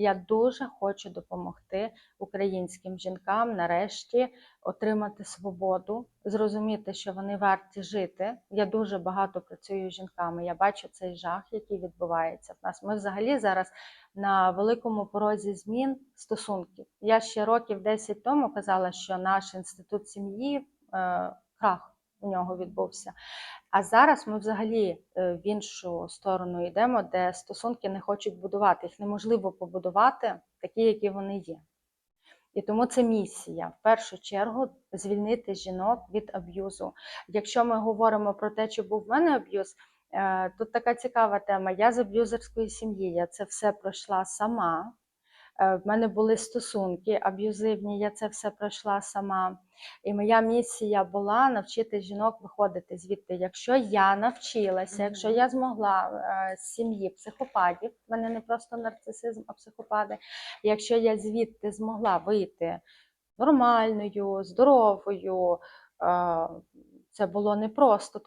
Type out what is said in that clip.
Я дуже хочу допомогти українським жінкам нарешті отримати свободу, зрозуміти, що вони варті жити. Я дуже багато працюю з жінками. Я бачу цей жах, який відбувається в нас. Ми взагалі зараз на великому порозі змін стосунків. Я ще років 10 тому казала, що наш інститут сім'ї е, крах у нього відбувся. А зараз ми взагалі е, в іншу сторону йдемо, де стосунки не хочуть будувати. Їх неможливо побудувати такі, які вони є. І тому це місія в першу чергу звільнити жінок від аб'юзу. Якщо ми говоримо про те, чи був в мене аб'юз, е, тут така цікава тема. Я з аб'юзерської сім'ї, я це все пройшла сама. Е, В мене були стосунки аб'юзивні, я це все пройшла сама. І моя місія була навчити жінок виходити звідти. Якщо я навчилася, якщо я змогла е, з сім'ї психопатів, в мене не просто нарцисизм, а психопати. Якщо я звідти змогла вийти нормальною, здоровою, е, це було непросто,